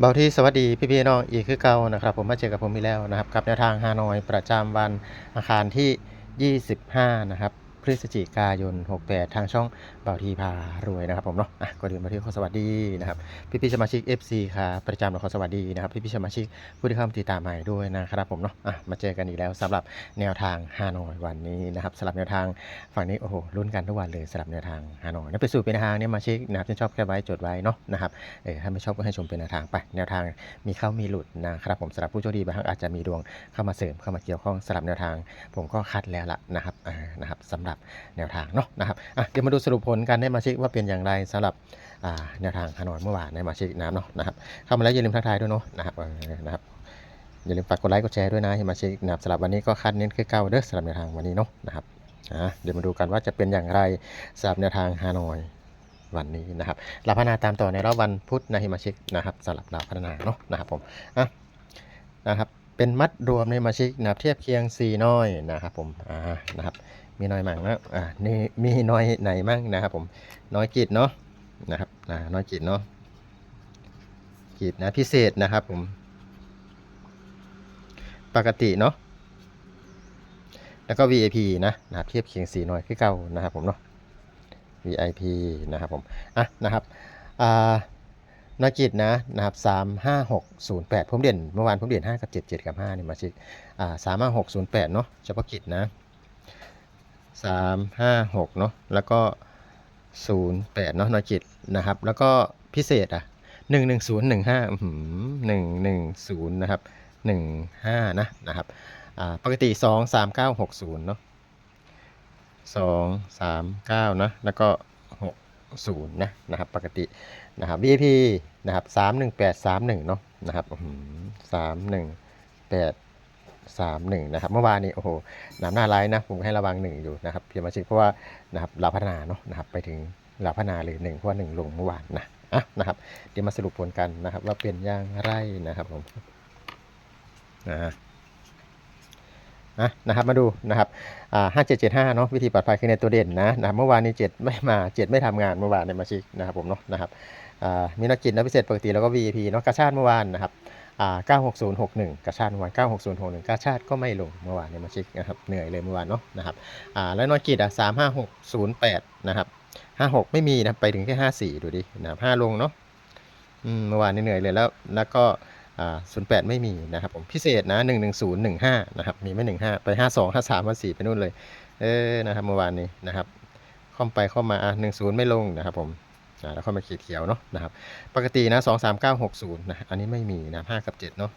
เบาที่สวัสดีพี่พี่ๆน้องอีกคือเก่านะครับ ผมมาเจอกับผมอีกแล้วนะครับกับแนวทางฮานอยประจำวันอาคารที่ 25 นะครับ พฤศจิกายน 68 ทางช่องเบาทีพารวยนะครับผมเนาะอะก่อนอื่นมาที่ขอสวัสดีนะครับพี่พี่ๆสมาชิก FC ค่ะประจำเราขอสวัสดีนะครับพี่พี่ๆสมาชิกผู้ที่เข้ามาติดตามใหม่ด้วยนะครับผมเนาะอะมาเจอกันอีกแล้วสำหรับแนวทางฮานอยวันนี้นะครับสำหรับแนวทางฝั่งนี้โอ้โหลุ้นกันทุกวันเลยสำหรับแนวทางฮานอยนั่นเป็นสูตรเป็นทางเนี่ยมาชิกนะครับที่ชอบแค่ไว้จดไว้เนาะนะครับเออถ้าไม่ชอบก็ให้ชมเป็นแนวทางไปแนวทางมีเข้ามีหลุดนะครับผมสำหรับผู้โชคดีบางครั้งอาจจะมีดวงเข้ามาเสริมเข้ามาเกี่ยวข้องสำหรับแนวทาง ผมก็คัดแล้วล่ะนะครับอ่านะครับสำหรับแนวทางเนาะนะครับอะเดี๋ยวมาดูสรุปผลกันได้มาช็คว่าเป็นอย่างไรสำหรับอ่าแนวทางฮานอยเมื่อวานได้มาช็คนะครับเนาะนะครับเข้ามาแล้วอย่าลืมทักทายด้วยเนาะนะครับออนะครับอย่าลืมฝากกดไลค์กดแชร์ด้วยนะให้มาช็คนะครับสำหรับวันนี้ก็คัดเน้นคือเก้าเด้อสำหรับแนวทางวันนี้เนาะนะครับอะเดี๋ยวมาดูกันว่าจะเป็นอย่างไรสำหรับแนวทางฮานอยวันนี้นะครับเราพัฒนาตามต่อในรอบวันพุธนะฮิมาชิกนะครับสำหรับเราพัฒนาเนาะนะครับผมอะนะครับ เป็นมัดรวมในมาชิกนะครับเทียบเคียง 4 น้อยนะครับผมอ่านะครับมีน้อยมั่งนะอ่านี่มีน้อยไหนมั่งนะครับผมน้อยกิจเนาะนะครับอ่าน้อยกิจเนาะกิจนะพิเศษนะครับผมปกติเนาะแล้วก็ VIP นะนะครับเทียบเคียง 4 น้อยคือเก่านะครับผมเนาะ VIP นะครับผมอะนะครับอ่า นักกิจนะนะครับสามห้าหกศูนย์แปดผมเด่นเมื่อวานผมเด่นห้ากับเจ็ดเจ็ดกับห้าเนี่ยมาชิกอ่าสามห้าหกศูนย์แปดเนาะเฉพาะกิจนะสามห้าหกเนาะแล้วก็ศูนย์แปดเนาะนักกิจนะครับ แล้วก็พิเศษอะหนึ่งหนึ่งศูนย์หนึ่งห้าหนึ่งหนึ่งศูนย์นะครับหนึ่งห้านะนะครับอ่าปกติสองสามเก้าหกศูนย์เนาะสองสามเก้านะแล้วก็หกศูนย์นะนะครับปกตินะครับ VIP นะครับสามหนึ่งแปดสามหนึ่งเนาะนะครับสามหนึ่งแปดสามหนึ่งนะครับเมื่อวานนี้โอ้โหน้ำหน้าไลน์นะผมให้ระวังหนึ่งอยู่นะครับเพียงมาชิกเพราะว่านะครับเราพัฒนาเนาะนะครับไปถึงเราพัฒนาเลยหนึ่งเพราะว่าหนึ่งลงเมื่อวานนะอะนะครับเดี๋ยวมาสรุปผลกันนะครับว่าเป็นอย่างไรนะครับผมอ่าะนะครับมาดูนะครับอ่าห้าเจ็ดเจ็ดห้าเนาะวิธีปลอดภัยคือในตัวเด่นนะนะครับเมื่อวานนี้เจ็ดไม่มาเจ็ดไม่ทำงานเมื่อวานในมาชิกนะครับผมเนาะนะครับอ่ามีนักกิจนักพิเศษปกติแล้วก็ VIP เนาะกาชาติเมื่อวานนะครับอ่าเก้าหกศูนย์หกหนึ่งกาชาติเมื่อวานเก้าหกศูนย์หกหนึ่งกาชาติก็ไม่ลงเมื่อวานในมาชิกนะครับเหนื่อยเลยเมื่อวานเนาะนะครับอ่าแล้วนักกิจอะสามห้าหกศูนย์แปดนะครับห้าหกไม่มีนะไปถึงแค่ห้าสี่ดูดินะห้าลงเนาะอืมเมื่อวานนี้เหนื่อยเลยแล้วแล้วก็ อ่าศูนย์แปดไม่มีนะครับผมพิเศษนะหนึ่งหนึ่งศูนย์หนึ่งห้านะครับ มีไม่หนึ่งห้าไปห้าสองห้าสามห้าสี่ไปนู่นเลย เออนะครับเมื่อวานนี้นะครับเข้าไปเข้ามาอะหนึ่งศูนย์ไม่ลงนะครับผมอ่าแล้วเข้ามาขีดเขียวเนาะนะครับปกตินะสองสามเก้าหกศูนย์นะอันนี้ไม่มีนะห้ากับเจ็ดเนาะ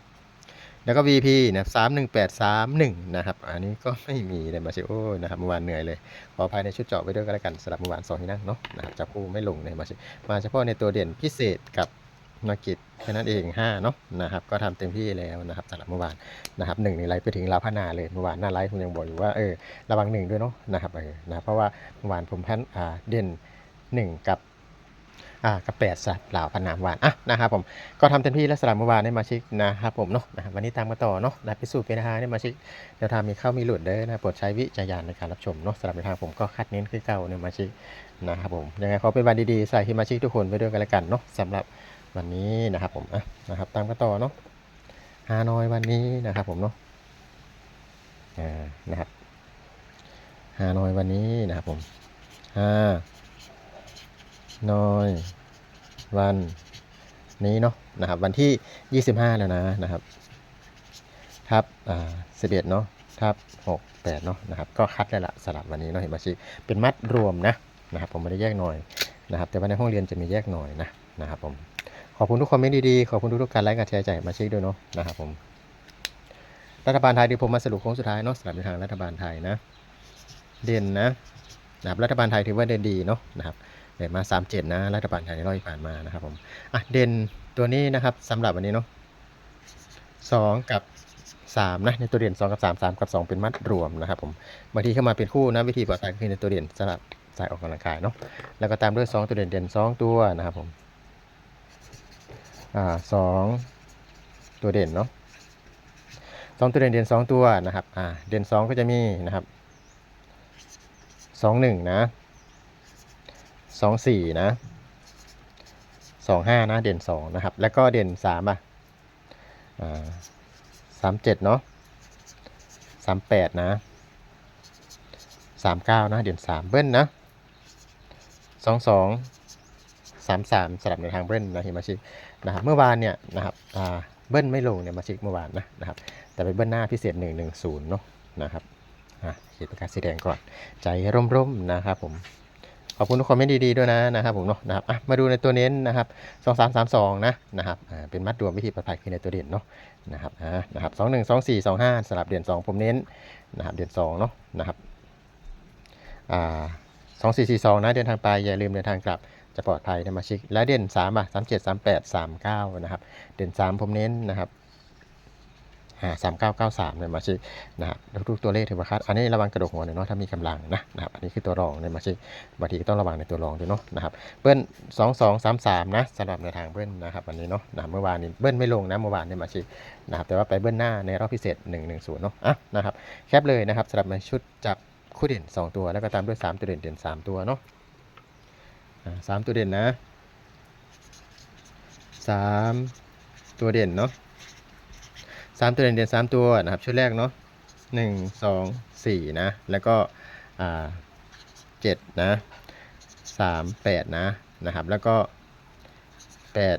แล้วก็ VP นะสามหนึ่งแปดสามหนึ่งนะครับ อันนี้ก็ไม่มีเลยมาเชโอ้ยนะครับ เมื่อวานเหนื่อยเลย ขออภัยในชุดเจาะไปด้วยกันแล้วกันสำหรับเมื่อวานสองที่นั่งเนาะนะครับจับคู่ไม่ลงเลยมาเชมาเฉพาะในตัวเด่นพิเศษกับ นักกิจแค่นั้นเอง5เนาะนะครับ ก็ทำเต็มที่แล้วนะครับสำหรับเมื่อวานนะครับหนึ่งในไลฟ์ไปถึงลาวพนาเลยเมื่อวานหน้าไลฟ์ผมยังบอกอยู่ว่าเออระวังหนึ่งด้วยเนาะนะครับเออนะเพราะว่าเมื่อวานผมพันอ่าเด่นหนึ่งกับอ่ากับแปดสัตว์ลาวพนามวานอะนะครับผมก็ทำเต็มที่แล้วสำหรับเมื่อวานได้มาชิกนะครับผมเนาะนะครับวันนี้ตามมาต่อเนาะนะพิสูจน์เป็นทางได้มาชิกแนวทางมีเข้ามีหลุดเด้อนะโปรดใช้วิจารณญาณในการรับชมเนาะสำหรับแนทางผมก็คัดเน้นคือเก่าเนี่ยมาชิกนะครับผมยังไงขอเป็นวันดีๆใส่ฮิมาชิกทุกคนไปด้วยกันแล้วกันเนาะสำหรับ วันนี้นะครับผมอะนะครับ ตามกันต่อเนาะฮานอยวันนี้นะครับผมเนาะอ่านะครับฮานอยวันนี้นะครับผมฮานอยวันนี้เนาะนะครับ วันที่ 25 แล้วนะนะครับทับอ่า11เอ็ดเนาะทับ68เนาะนะครับ ก็คัดแล้วละสลับวันนี้เนาะเห็นไหมชิเป็นมัดรวมนะนะครับ ผมไม่ได้แยกหน่อยนะครับ แต่ว่าในห้องเรียนจะมีแยกหน่อยนะนะครับผม ขอบคุณทุกคอมเมนต์ดีๆ ขอบคุณทุกๆการไลค์การแชร์ใจมาเช็คด้วยเนาะนะครับผมรัฐบาลไทยที่ผมมาสรุปโค้งสุดท้ายเนาะสำหรับในทางรัฐบาลไทยนะ เด่นนะนะครับรัฐบาลไทยถือว่าเด่นดีเนาะนะครับเด่นมา 37 นะรัฐบาลไทยในรอบที่ผ่านมานะครับผมอะเด่นตัวนี้นะครับสำหรับวันนี้เนาะ2กับ3นะในตัวเด่น2กับ 3 3 กับ 2 เป็นมัดรวมนะครับผมบางทีเข้ามาเป็นคู่นะวิธีปลอดภัยคือในตัวเด่นสำหรับสายออกกำลังกายเนาะแล้วก็ตามด้วย 2 ตัวเด่นเด่น2 ตัวนะครับผม อ่าสองตัวเด่นเนาะสองตัวเด่นเด่นสองตัวนะครับอ่าเด่นสองก็จะมีนะครับสองหนึ่งนะสองสี่นะสองห้านะเด่นสองนะครับ แล้วก็เด่นสามอะอ่าสามเจ็ดเนาะสามแปดนะสามเก้านะเด่นสามเบิ้ลนะสองสองสามสามสลับในทางเบิ้ลนะเฮมาชิ นะครับเมื่อวานเนี่ยนะครับเบิ้ลไม่ลงเนี่ยมาชิกเมื่อวานนะนะครับแต่ไปเบิ้ลหน้าพิเศษหนึ่งหนึ่งศูนย์เนาะนะครับอะขีดประกาศสีแดงก่อนใจร่มๆนะครับผมขอบคุณทุกคอมเมนต์ดีๆด้วยนะนะครับผมเนาะนะครับมาดูในตัวเน้นนะครับสองสามสามสองนะนะครับอ่าเป็นมัดรวมวิธีปลอดภัยคือในตัวเด่นเนาะนะครับอ่านะครับสองหนึ่งสองสี่สองห้าสลับเด่นสองผมเน้นนะครับเด่นสองเนาะนะครับอ่า สองสี่สี่สองนะเดินทางไป อย่าลืมเดินทางกลับจะปลอดภัยนะมาชิก และเด่นสามอะสามเจ็ดสามแปดสามเก้านะครับ เด่นสามผมเน้นนะครับอ่าสามเก้าเก้าสามเนี่ยมาชิกนะครับทุกตัวเลขถือว่าคาดอันนี้ระวังกระดกหัวหน่อยเนาะถ้ามีกำลังนะนะครับอันนี้คือตัวรองเนี่ยมาชิกบางทีก็ต้องระวังในตัวรองด้วยเนาะนะครับเบิ้ลสองสองสามสามนะสำหรับในทางเบิ้ลนะครับวันนี้เนาะนะเมื่อวานนี้เบิ้ลไม่ลงนะเมื่อวานเนี่ยมาชินะครับแต่ว่าไปเบิ้ลหน้าในรอบพิเศษ1 1 0เนาะอะนะครับแคปเลยนะครับสำหรับในชุดจับ คู่เด่น 2 ตัวแล้วก็ตามด้วย 3 ตัวเด่นเด่น 3 ตัวเนาะสามตัวเด่นนะสามตัวเด่นเนาะสามตัวเด่นเด่นสามตัวนะครับชุดแรกเนาะหนึ่งสองสี่นะแล้วก็เจ็ดนะสามแปดนะนะครับแล้วก็แปด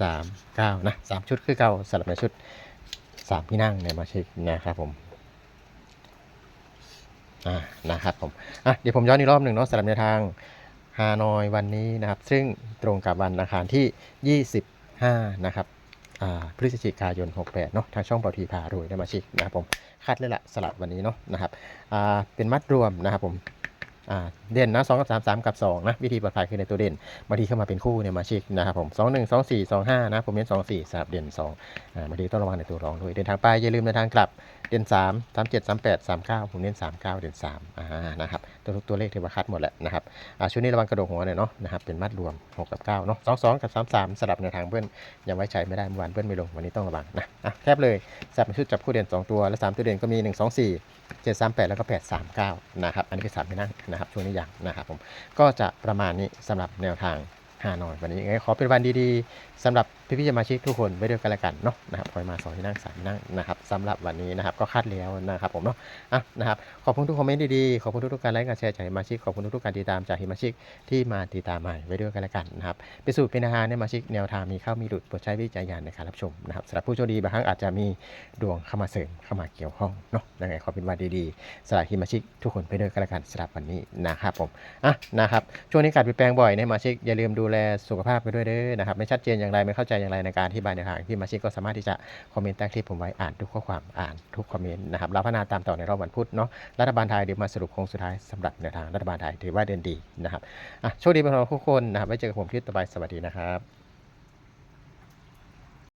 สามเก้านะสามชุดคือเก้าสลับในชุดสามที่นั่งในมาเช็คนะครับผม นะครับผมอะเดี๋ยวผมย้อนอีกรอบหนึ่งเนาะสำหรับในทางฮานอยวันนี้นะครับ ซึ่งตรงกับวันอังคารที่ 25 นะครับอ่าพฤศจิกายน 68 เนาะทางช่องเปาทีพารวยได้มาชิกนะครับผมคัดเลยละสลับวันนี้เนาะนะครับอ่าเป็นมัดรวมนะครับผม เด่นนะสองกับสามสามกับสองนะวิธีปลอดภัยคือในตัวเด่นบางทีเข้ามาเป็นคู่เนี่ยมาเช็คนะครับผมสองหนึ่งสองสี่สองห้านะผมเน้น2 4สลับเด่นสอ่าบางทีต้องระวังในตัวรองด้วยเดินทางไปอย่าลืมเดินทางกลับเด่นสามสามเจ็ดสามแปดสามเก้าผมเน้น3 9เด่น3อ่านะครับ ตัวทุกตัวเลขถือว่าคัดหมดแหละนะครับอ่าชุดนี้ระวังกระโดดหัวหน่อยเนาะนะครับเป็นมัดรวม 6 กับ9เนาะ2 2 กับ 3 3สลับในทางเบิ้ลยังไว้ใจไม่ได้เมื่อวานเบิ้ลไม่ลงวันนี้ต้องระวังนะอะแคบเลยสับเป็นชุดจับคู่เด่น 2 ตัว และ 3 ตัวเด่นก็มี 1 2 4 7 3 8 แล้วก็8 3 9นะครับอันนี้คือ3ที่นั่งนะครับช่วงนี้อย่างนะครับผมก็จะประมาณนี้สำหรับแนวทางฮานอยวันนี้ไงขอเป็นวันดีๆสำหรับ พี่ๆสมาชิกทุกคนไว้ด้วยกันละกันเนาะนะครับคอยมาสองที่นั่งสามนั่งนะครับสำหรับวันนี้นะครับก็คาดแล้วนะครับผมเนาะอะนะครับขอบคุณทุกคอมเมนต์ดีๆขอบคุณทุกๆการไลค์การแชร์จากสมาชิกขอบคุณทุกๆการติดตามจากสมาชิกที่มาติดตามใหม่ไว้ด้วยกันละกันนะครับเป็นสูตรเป็นอาหารในสมาชิกแนวทางมีเข้ามีหลุดโปรดใช้วิจารณญาณในการรับชมนะครับสำหรับผู้โชคดีบางครั้งอาจจะมีดวงเข้ามาเสริมเข้ามาเกี่ยวข้องเนาะยังไงขอเป็นวันดีๆสำหรับสมาชิกทุกคนไปด้วยกันละกันสำหรับวันนี้นะครับผมอะนะครับช่วงนี้การเปลี่ยนแปลงบ่อยในสมาชิกอย่าลืมดูแลสุขภาพไปด้วยเด้อนะครับไม่ชัดเจนอย่างไรไม่เข้าใจอย่างไรในการอธิบายในทางที่มาชิกก็สามารถที่จะคอมเมนต์ใต้คลิปผมไว้อ่านทุกข้อความอ่านทุกคอมเมนต์นะครับเราพัฒนาตามต่อในรอบวันพุธเนาะรัฐบาลไทยเดี๋ยวมาสรุปโค้งสุดท้ายสำหรับในวทางรัฐบาลไทยถือว่าเดินดีนะครับอะโชคดีเป็นของทุกคนนะครับไว้เจอกับผมคลิปต่อไปสวัสดีนะครับ